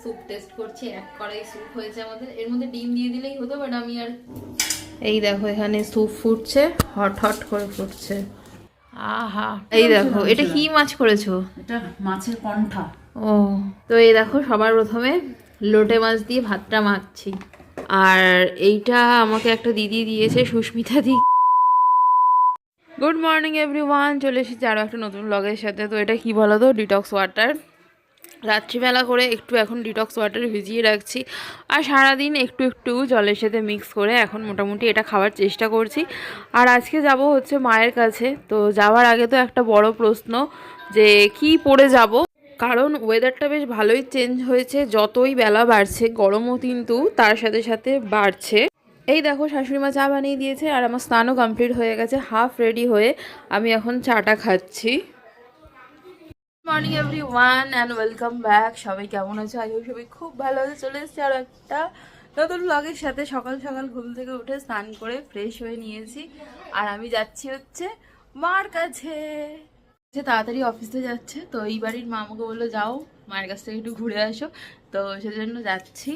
Soup test করছি এক কড়াই স্যুপ হয়েছে আমাদের। এর মধ্যে ডিম দিয়ে দিলেই হতো বাট আমি আর এই দেখো এখানে স্যুপ ফুটছে হট হট করে ফুটছে। আহা এই দেখো এটা কি মাছ করেছ? এটা মাছের কণ্ঠা। ও তো এই দেখো সবার প্রথমে লোটে মাছ দিয়ে ভাতটা মাখছি। আর এইটা আমাকে একটা দিদি দিয়েছে সুস্মিতা দি। গুড মর্নিং এভরিওয়ান চলে এসেছি আরও একটা নতুন ব্লগের সাথে। তো এটা কি বলো তো ডিটক্স ওয়াটার রাত্রিবেলা করে একটু এখন ডিটক্স ওয়াটার ভিজিয়ে রাখছি। আর সারাদিন একটু একটু জলের সাথে মিক্স করে এখন মোটামুটি এটা খাওয়ার চেষ্টা করছি। আর আজকে যাব হচ্ছে মায়ের কাছে, তো যাওয়ার আগে তো একটা বড় প্রশ্ন যে কি পরে যাব? কারণ ওয়েদারটা বেশ ভালোই চেঞ্জ হয়েছে, যতই বেলা বাড়ছে, গরমও কিন্তু তার সাথে সাথে বাড়ছে। এই দেখো শাশুড়ি মা চা বানিয়ে দিয়েছে আর আমার স্নানও কমপ্লিট হয়ে গেছে হাফ রেডি হয়ে আমি এখন চাটা খাচ্ছি। Morning everyone and welcome back সবাই কেমন আছে? আজ সবাই খুব ভালো আছে। চলে এসেছি আর একটা নতুন ব্লগের সাথে। সকাল সকাল ঘুম থেকে উঠে স্নান করে ফ্রেশ হয়ে নিয়েছি। আর আমি যাচ্ছি হচ্ছে মার কাছে। সে তাড়াতাড়ি অফিসে যাচ্ছে। তো এই বাড়ির মা আমাকে বলল, যাও, মায়ের কাছ থেকে একটু ঘুরে আসো। তো সেজন্য যাচ্ছি।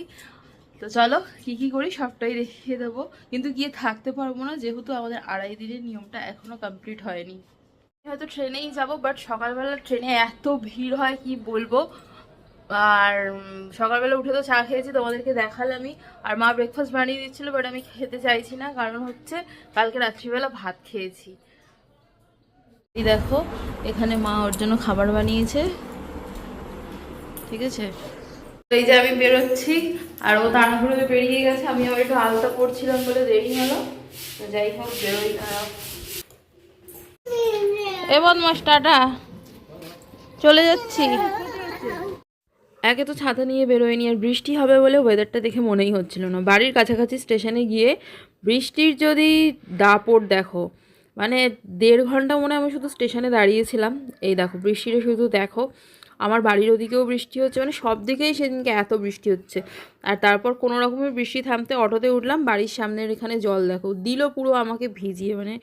তো চলো, কি কি করি সবটাই দেখিয়ে দেবো। কিন্তু গিয়ে থাকতে পারব না। যেহেতু আমাদের আড়াই দিনের নিয়মটা এখনও কমপ্লিট হয়নি। হয়তো ট্রেনেই যাব বাট সকালবেলা ট্রেনে এত ভিড় হয়, কি বলব? আর সকালবেলা উঠে তো চা খেয়েছি, তোমাদেরকে দেখালামই। আর মা ব্রেকফাস্ট বানিয়ে দিচ্ছিল বাট আমি খেতে চাইছি না, কারণ হচ্ছে কালকে রাত্রিবেলা ভাত খেয়েছি। এই দেখো, এখানে মা ওর জন্য খাবার বানিয়েছে। ঠিক আছে? এই যে আমি বেরোচ্ছি, আর ও তাড়াহুড়ো বেরিয়ে গেছে, আমি আবার একটু আলতা পড়ছিলাম বলে দেরি হলো। তো যাই হোক, বেরোই দাঁড়াও এ বদমাস চলে যাচ্ছি। একে তো ছাতা নিয়ে বেরোয়নি, আর বৃষ্টি হবে বলে ওয়েদারটা দেখে মনেই হচ্ছিল না। বাড়ির কাছাকাছি স্টেশনে গিয়ে বৃষ্টির যদি দাপট দেখো মানে দেড় ঘণ্টা মনে আমি শুধু স্টেশনে দাঁড়িয়েছিলাম। এই দেখো, বৃষ্টিটা শুধু দেখো, আমার বাড়ির ওদিকেও বৃষ্টি হচ্ছে মানে সব দিকেই সেদিনকে এত বৃষ্টি হচ্ছে। আর তারপর কোনো রকমের বৃষ্টি থামতে অটোতে উঠলাম, বাড়ির সামনের এখানে জল দেখো দিল পুরো আমাকে ভিজিয়ে মানে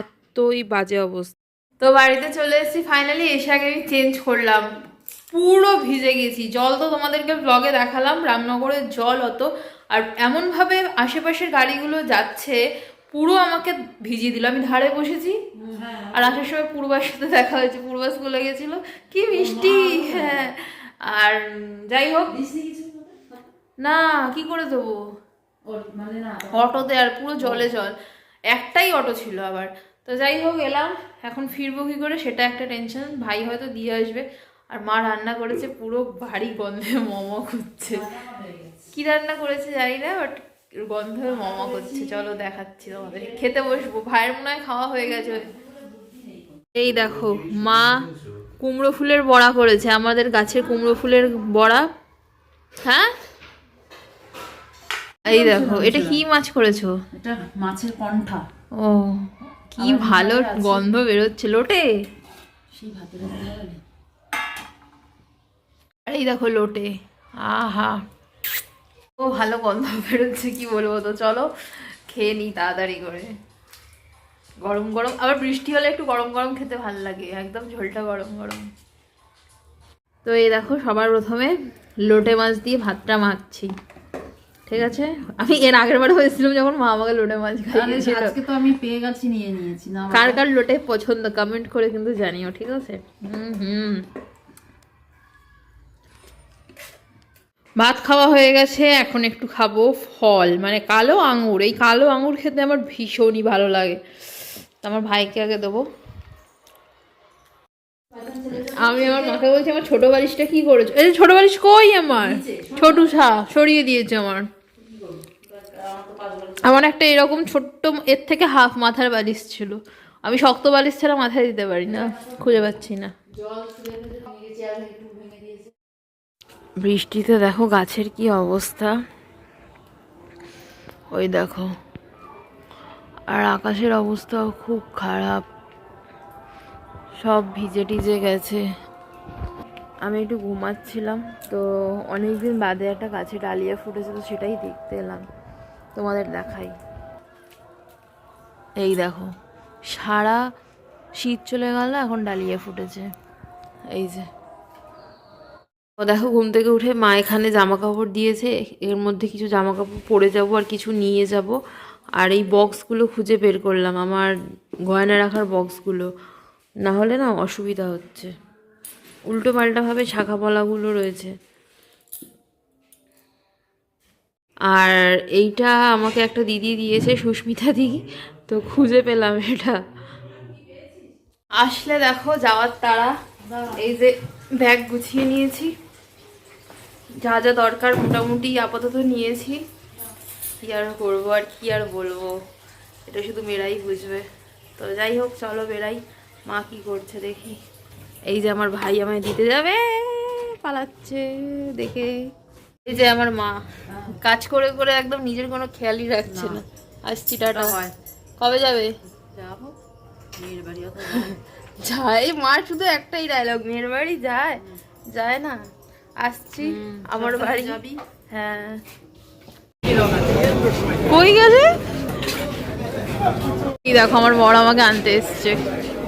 এতই বাজে অবস্থা। তো বাড়িতে চলে এসেছি ফাইনালি এসে আগে আমি চেঞ্জ করলাম। পুরো ভিজে গেছি। জল তো তোমাদেরকে ব্লগে দেখালাম রামনগরের জল অত। আর এমনভাবে আশেপাশের গাড়িগুলো যাচ্ছে পুরো আমাকে ভিজিয়ে দিল। আমি ধারে বসেছি। আর আসার সময় পূর্বার সাথে দেখা হয়েছে পূর্বাস বলে গেছিল। কি মিষ্টি হ্যাঁ। আর যাই হোক। না কি করে দেবো? মানে অটোতে আর পুরো জলে জল। একটাই অটো ছিল আবার। তো যাই হোক এলাম। এখন ফিরবো কি করে সেটা একটা টেনশন ভাই হয়তো দিয়ে আসবে। আর মা রান্না করেছে পুরো ভারী গন্ধে মমো করছে। কি রান্না করেছে জানি না বাট গন্ধে মমো করছে। চলো দেখাচ্ছি তোমাদের। খেতে বসবো। ভাইয়ের মনে হয় খাওয়া হয়ে গেছে। এই দেখো মা কুমড়ো ফুলের বড়া করেছে। আমাদের গাছের কুমড়ো ফুলের বড়া। হ্যাঁ? এই দেখো এটা কি মাছ করেছ? এটা মাছের কণ্ঠা। ও। কি ভালো গন্ধ বেরোচ্ছে লোটে আর এই দেখো লোটে। আহা। ও ভালো গন্ধ বেরোচ্ছে কি বলব তো চলো খেয়ে নিই তাড়াতাড়ি করে। গরম গরম আবার বৃষ্টি হলে একটু গরম গরম খেতে ভালো লাগে একদম ঝোলটা গরম গরম। তো এই দেখো সবার প্রথমে লোটে মাছ দিয়ে ভাতটা মাখছি। ঠিক আছে? আমি এর আগের বার হয়েছিলাম যখন মা আমাকে লোটে মাছ খাইয়েছিল। আজকে তো আমি পেয়ে গেছি নিয়ে নিয়েছি। না কার কার লোটে পছন্দ কমেন্ট করে কিন্তু জানিও ঠিক আছে? হুম হুম। ভাত খাওয়া হয়ে গেছে এখন একটু খাব ফল মানে কালো আঙুর। এই কালো আঙুর খেতে আমার ভীষণই ভালো লাগে। তো আমার ভাইকে আগে দেবো। আমি আমার মাকে বলছি আমার ছোট বালিশটা কি করেছ? এই ছোট বালিশ কই আমার? ছোটু সা সরিয়ে দিয়েছে আমার। আমার একটা এরকম ছোট্ট এর থেকে হাফ মাথার বালিশ ছিল। আমি শক্ত বালিশ ছাড়া মাথায় দিতে পারি না, খুঁজে পাচ্ছি না। বৃষ্টিতে দেখো গাছের কি অবস্থা। ওই দেখো। আর আকাশের অবস্থাও খুব খারাপ। সব ভিজে টিজে গেছে। আমি একটু ঘুমাচ্ছিলাম, তো অনেকদিন বাদে একটা গাছে ডালিয়া ফুটেছে, তো সেটাই দেখতে এলাম। তোমাদের দেখাই। এই দেখো, সারা শীত চলে গেল, এখন ডালিয়া ফুটেছে। এই যে। ও দেখো, ঘুম থেকে উঠে মা এখানে জামা কাপড় দিয়েছে, এর মধ্যে কিছু জামা কাপড় পরে যাব আর কিছু নিয়ে যাব। আর এই বক্সগুলো খুঁজে বের করলাম, আমার গয়না রাখার বক্সগুলো। না হলে না অসুবিধা হচ্ছে। উল্টো পাল্টাভাবে শাখা পলাগুলো রয়েছে। আর এইটা আমাকে একটা দিদি দিয়েছে, সুস্মিতা দিদি তো খুঁজে পেলাম এটা। আসলে দেখো, যাওয়ার তারা এই যে ব্যাগ গুছিয়ে নিয়েছি। যা যা দরকার মোটামুটি আপাতত নিয়েছি। কি আর করব আর কি আর বলব? এটা শুধু মেয়েরাই বুঝবে। তো যাই হোক, চলো বেরাই মা কি করছে দেখি। এই যে আমার ভাই আমায় দিতে যাবে, পালাচ্ছে দেখে। এই যে আমার মা। কাজ করে করে একদম নিজের কোনো খেয়ালই রাখছে না। আসছি টাটা। হয়। কবে যাবে? যাব। মেয়ের বাড়ি যায়। মার শুধু একটাই ডায়লগ মেয়ের বাড়ি যায়? যায় না? আসছি আমার বাড়ি। যাবি? হ্যাঁ। কই গেছে কি দেখো আমার বড় আমাকে আনতে এসছে।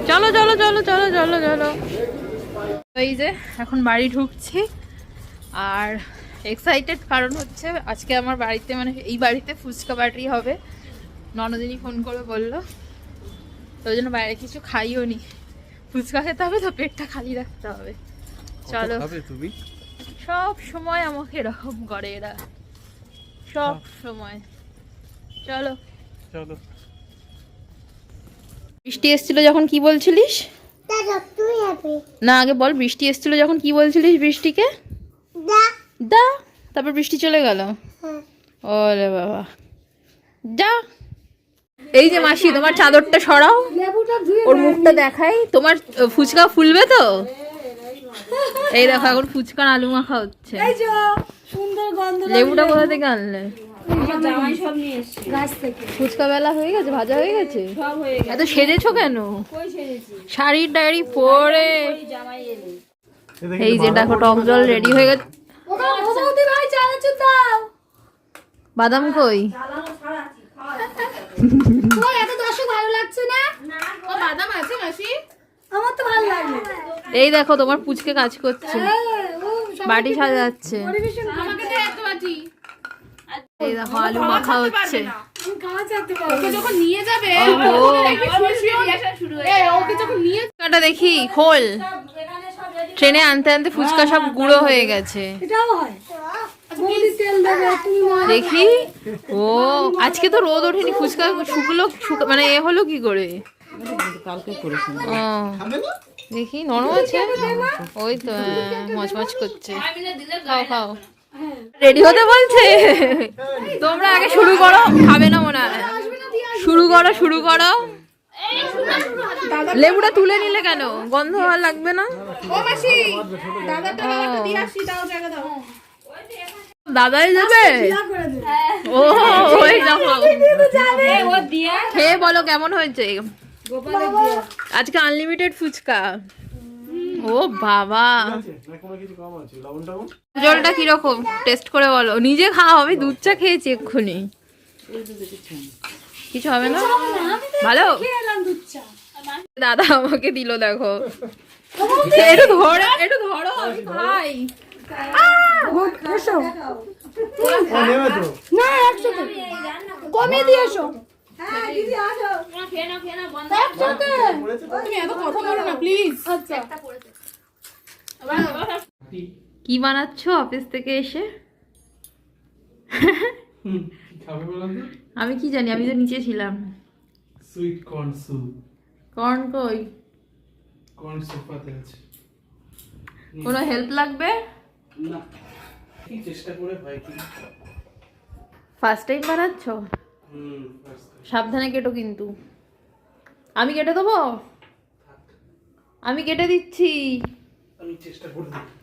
চলো চলো চলো চলো চলো চলো। এই যে এখন বাড়ি ঢুকছি। আর এক্সাইটেড কারণ হচ্ছে আজকে আমার বাড়িতে মানে এই বাড়িতে ফুচকা পার্টি হবে। ননদিনী ফোন করে বলল তো ওই জন্য বাইরে কিছু খাইও নি। ফুচকা খেতে হবে তো পেটটা খালি রাখতে হবে। চলো। তুমি? সব সময় আমাকে এরকম করে এরা। সব সময়। চলো। চলো। বৃষ্টি এসেছিল যখন কি বলছিলিস? না আগে বল বৃষ্টি এসেছিল যখন কি বলছিলিস বৃষ্টিকে? দা তারপর বৃষ্টি চলে গেল। ওরে বাবা। যা এই যে মাসি তোমার চাদরটা সরাও। ওর মুখটা দেখাই। তোমার ফুচকা ফুলবে তো? এই দেখো এখন ফুচকার আলু মাখা হচ্ছে। সুন্দর গন্ধ লেবুটা কোথা থেকে আনলে? আমার জামাই সব নিয়ে এসছে। গাছ থেকে। ফুচকা বেলা হয়ে গেছে ভাজা হয়ে গেছে? সব হয়ে গেছে। এত সেজেছো কেন? শাড়ির ডায়েরি পরে। এই যে দেখো টক জল রেডি হয়ে গেছে। বাদাম কই? ওই এত দর্শক ভালো লাগছে না? ও বাদাম আছে মাসি? আমার তো ভালো লাগল। এই দেখো তোমার পুচকে কাজ করছে। বাটি সাজাচ্ছে। আমাকে দে একটা বাটি। এই দেখো আলু মাখা হচ্ছে। দেখি খোল। ট্রেনে আনতে আনতে ফুচকা সব গুঁড়ো হয়ে গেছে। এটাও হয়। বৌদি তেল দেবে তুমি মা- দেখি? ও আজকে তো রোদ ওঠেনি ফুচকা শুকলো মানে এ হলো কি করে? ও দেখি নরম আছে? ওই তো হ্যাঁ, মচমচ করছে। খাও খাও। রেডি হতে বলছে? তোমরা আগে শুরু করো খাবে না মনে হয়। শুরু করো শুরু করো। লেবুটা তুলে নিলে কেন? গন্ধ আর লাগবে না? দাদাই যাবে ও ওই খেয়ে বলো কেমন হয়েছে? আজকে আনলিমিটেড ফুচকা। ও বাবা। জলটা কীরকম? টেস্ট করে বলো। নিজে খাওয়া আমি দুধ চা খেয়েছি এক্ষুনি। কিছু হবে না? ভালো? দাদা আমাকে দিল দেখো। একটু ধরো একটু ধরো আমি না একসাথে। কমিয়ে দিয়ে এসো। বলো না প্লিজ আচ্ছা। কি বানাচ্ছো অফিস থেকে এসে? খাবে বলুন তো? আমি কি জানি? আমি তো নিচে ছিলাম। সুইট কর্ন স্যুপ কর্ন কই? কর্ন পাতে আছে। কোনো হেল্প লাগবে? না। কি চেষ্টা করে ভাই কি? ফার্স্ট টাইম বানাচ্ছ? হুম। সাবধানে কেটো কিন্তু। আমি কেটে দেবো? আমি কেটে দিচ্ছি। আমি চেষ্টা করে দেখি।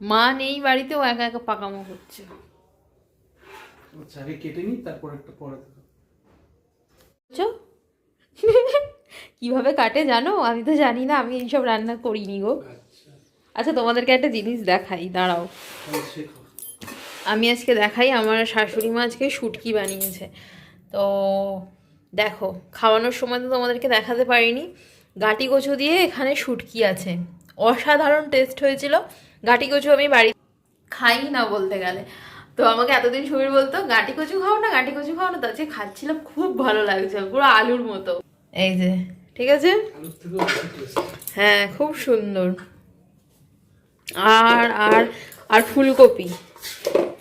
মা নেই বাড়িতে ও একা একা পাকামো হচ্ছে। আচ্ছা আগে কেটে নিই তারপর একটা পরে। কীভাবে কাটে জানো? আমি তো জানি না আমি এইসব রান্না করিনি গো। আচ্ছা। আচ্ছা তোমাদেরকে একটা জিনিস দেখাই দাঁড়াও। আমি আজকে দেখাই আমার শাশুড়ি মা আজকে শুটকি বানিয়েছে। তো দেখো খাওয়ানোর সময় তো তোমাদেরকে দেখাতে পারিনি। গাটি কচু দিয়ে এখানে শুটকি আছে। অসাধারণ টেস্ট হয়েছিল। গাটি কচু আমি বাড়ি খাই না বলতে গেলে। তো আমাকে এতদিন সুবীর বলতো গাঁটি কচু খাও না গাঁটি কচু খাও না। তো আজকে খাচ্ছিলাম খুব ভালো লাগছে পুরো আলুর মতো। এই যে। ঠিক আছে। হ্যাঁ খুব সুন্দর। আর আর আর ফুলকপি।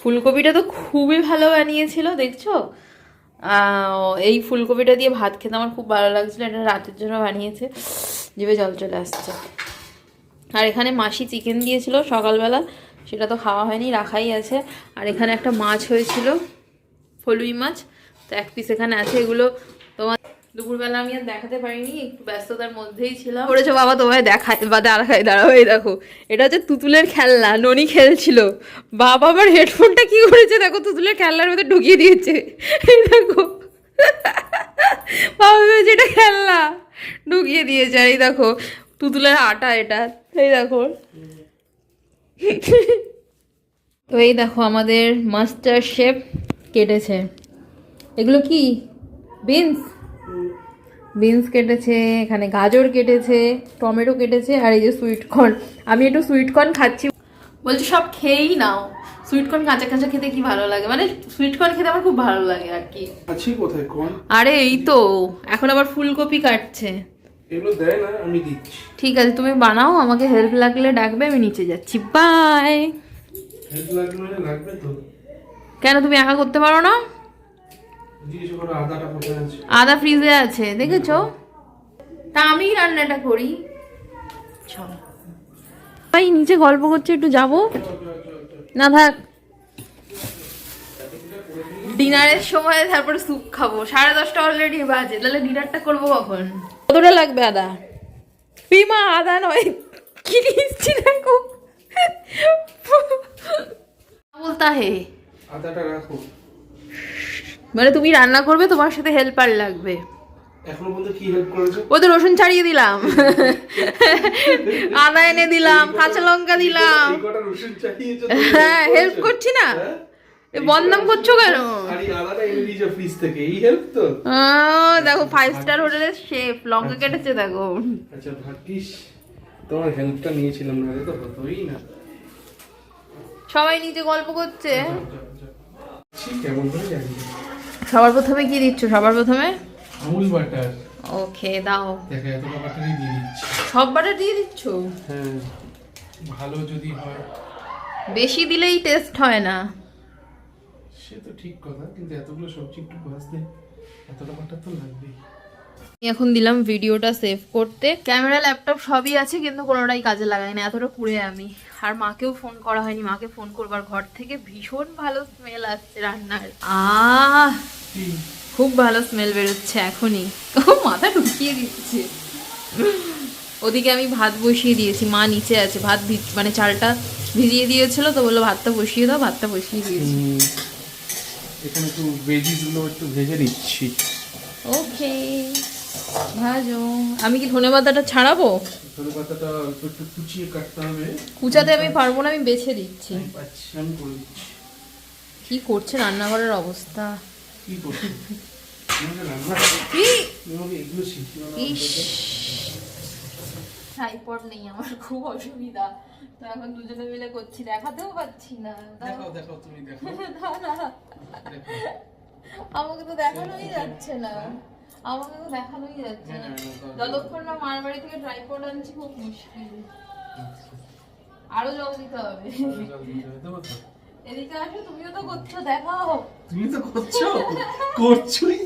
ফুলকপিটা তো খুবই ভালো বানিয়েছিল দেখছ? আহ, এই ফুলকপিটা দিয়ে ভাত খেতে আমার খুব ভালো লাগছিল এটা রাতের জন্য বানিয়েছে। জিভে জল চলে আসছে। আর এখানে মাসি চিকেন দিয়েছিল সকালবেলা। সেটা তো খাওয়া হয়নি, রাখাই আছে। আর এখানে একটা মাছ হয়েছিল, ফলুই মাছ। তো এক পিস এখানে আছে, এগুলো তোমার দুপুরবেলা আমি আর দেখাতে পারিনি, একটু ব্যস্ততার মধ্যেই ছিলাম। করেছ বাবা তোমায় দেখায়, বা দেখাই দাঁড়াও, এই দেখো। এটা হচ্ছে তুতুলের খেলনা, ননি খেলছিল। বাবা আবার হেডফোনটা কি করেছে? দেখো, তুতুলের খেলনার মধ্যে ঢুকিয়ে দিয়েছে। এই দেখো। বাবা ভেবেছে এটা খেলনা। ঢুকিয়ে দিয়েছে, আর এই দেখো, তুতুলের আটা এটা। এই দেখো। তো এই দেখো আমাদের মাস্টার শেফ কেটেছে। এগুলো কি? বিনস? বিনস কেটেছে এখানে গাজর কেটেছে টমেটো কেটেছে আর এই যে সুইটকর্ন আমি একটু সুইটকর্ন খাচ্ছি। বলছি সব খেয়েই নাও। সুইটকর্ন কাঁচা কাঁচা খেতে কি ভালো লাগে? মানে সুইটকর্ন খেতে আমার খুব ভালো লাগে আর কি। আরে এই তো এখন আবার ফুলকপি কাটছে। এগুলো দেয় না আমি দিচ্ছি। ঠিক আছে তুমি বানাও আমাকে হেল্প লাগলে ডাকবে আমি নিচে যাচ্ছি। বাই হেল্প লাগবে মানে লাগবে তো। কেন তুমি একা করতে পারো না? জিজ্ঞেস করো আদাটা কোথায় আছে? আদা ফ্রিজে আছে দেখেছ? তা আমি রান্নাটা করি। চল। ভাই নিচে গল্প করছে একটু যাব? না থাক। ডিনারের সময় তারপরে স্যুপ খাব। সাড়ে দশটা অলরেডি বাজে তাহলে ডিনারটা করব কখন? কতটা লাগবে আদা? পিমা আদা নয় কি দেখো বলতা হে আদাটা রাখো। মানে তুমি রান্না করবে তোমার সাথে হেল্পার লাগবে। এখনও পর্যন্ত কি হেল্প করেছ? ও তো রসুন ছাড়িয়ে দিলাম। আদা এনে দিলাম কাঁচা লঙ্কা দিলাম। হ্যাঁ হেল্প করছি না। এ বদনাম করছ কেন? ফ্রিজ থেকে এই হেল্প তো? দেখো ফাইভ স্টার হোটেলের শেফ লঙ্কা কেটেছে দেখো। আচ্ছা ভাগ্যিস। তোমার হেল্পটা নিয়েছিলাম না তো হতোই না। সবাই নিচে গল্প করছে। কেমন করে জানি সবার প্রথমে কি দিচ্ছ? সবার প্রথমে? আমুল বাটার। ওকে দাও। দেখো এত বাটারই দিয়ে দিচ্ছি। সব বাটা দিয়ে দিচ্ছ? হ্যাঁ ভালো যদি হয়। বেশি দিলেই টেস্ট হয় না। সে তো ঠিক কথা কিন্তু এতগুলো সবজি একটু ভাজতে এতটা বাটার তো লাগবেই। আমি এখন দিলাম ভিডিওটা সেভ করতে। ক্যামেরা ল্যাপটপ সবই আছে কিন্তু কোনোটাই কাজে লাগাই না এতটা কুড়ে আমি। আর মাকেও ফোন করা হয়নি মাকে ফোন করবার ঘর থেকে ভীষণ ভালো স্মেল আসছে রান্নার। আহ! খুব ভালো স্মেল বেরোচ্ছে এখনই। ও মাথা ঢুকিয়ে দিচ্ছে। ওদিকে আমি ভাত বসিয়ে দিয়েছি মা নিচে আছে। ভাত মানে চালটা ভিজিয়ে দিয়েছিল তো বলল ভাতটা বসিয়ে দাও ভাতটা বসিয়ে দিয়েছি। এখানে একটু ভেজিসগুলো একটু ভেজে নিচ্ছি। ওকে ভাজো। আমি কি ধনে পাতাটা ছাড়াবো? ধনে পাতাটা একটু কুচিয়ে কাটতে হবে। কুচাতে আমি পারব না আমি বেছে দিচ্ছি। আমি করে দিচ্ছি। কি করছে রান্নাঘরের অবস্থা? কি করছি? ট্রাইপড নেই আমার খুব অসুবিধা। তো এখন দুজনে মিলে করছি দেখাতেও পাচ্ছি না। তুমি দেখো না, না। দেখো আমাকে তো দেখানোই যাচ্ছে না। আমাকে তো দেখানোই যাচ্ছে না। যতক্ষণ না মার বাড়ি থেকে ট্রাইপড আনছি খুব মুশকিল। আরও জল দিতে হবে? এদিকে আসো তুমিও তো করছ দেখাও। তুমি তো করছ? করছোই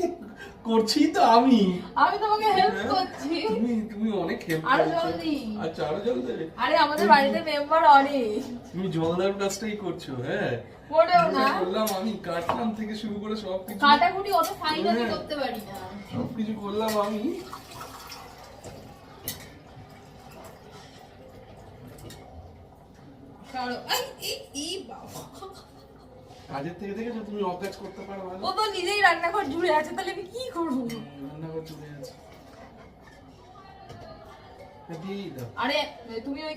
করছি তো আমি। আমি তোমাকে হেল্প করছি। তুমি তুমি অনেক হেল্প আরও করছ। জল দিই। আচ্ছা আরও জল দেবে আরে আমাদের বাড়িতে মেম্বার অনেক। তুমি জল দেওয়ার কাজটাই করছ হ্যাঁ? মোটেও না। বললাম আমি কাটলাম থেকে শুরু করে সব কিছু কাটাকুটি অত ফাইন আমি করতে পারি না। সব কিছু করলাম আমি। কাজের থেকে থেকে তুমি অকাজ করতে পারো ও তো নিজেই রান্নাঘর জুড়ে আছে তাহলে আমি কি করব? রান্নাঘর চলে আছে। হ্যাঁ, আরে তুমি ওই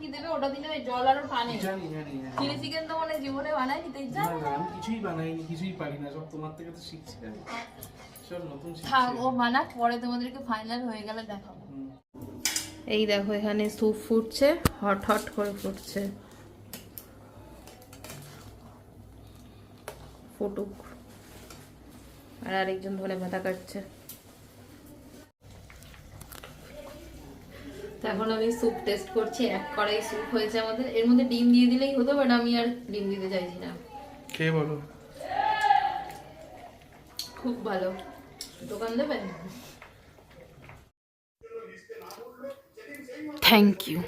কি দেবে? ওটা দিলে ওই জল আরও টানে জানি জানি জানি চিলি চিকেন তো মানে জীবনে বানাই নিতে না না আমি কিছুই বানাইনি কিছুই পারি না সব তোমার থেকে তো শিখছি আমি। সব নতুন শিখছি। থাক ও বানা পরে তোমাদেরকে ফাইনাল হয়ে গেলে দেখাবো। এই দেখো এখানে স্যুপ ফুটছে হট হট করে ফুটছে। ফুটুক। আর আরেকজন ধনে পাতা কাটছে। তো এখন আমি স্যুপ টেস্ট করছি এক কড়াই স্যুপ হয়েছে আমাদের। এর মধ্যে ডিম দিয়ে দিলেই হতো বাট আমি আর ডিম দিতে চাইছি না। কে বলো? খুব ভালো। দোকান দেবেন? থ্যাংক ইউ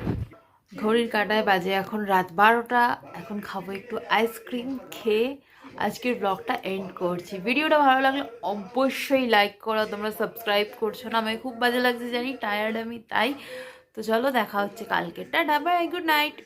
ঘড়ির কাটায় বাজে এখন রাত বারোটা এখন খাব একটু আইসক্রিম খেয়ে আজকের ব্লগটা এন্ড করছি। ভিডিওটা ভালো লাগলে অবশ্যই লাইক করো তোমরা সাবস্ক্রাইব করছ না আমায় খুব বাজে লাগছে জানি টায়ার্ড আমি তাই। তো চলো দেখা হচ্ছে কালকে টাটা বাই গুড নাইট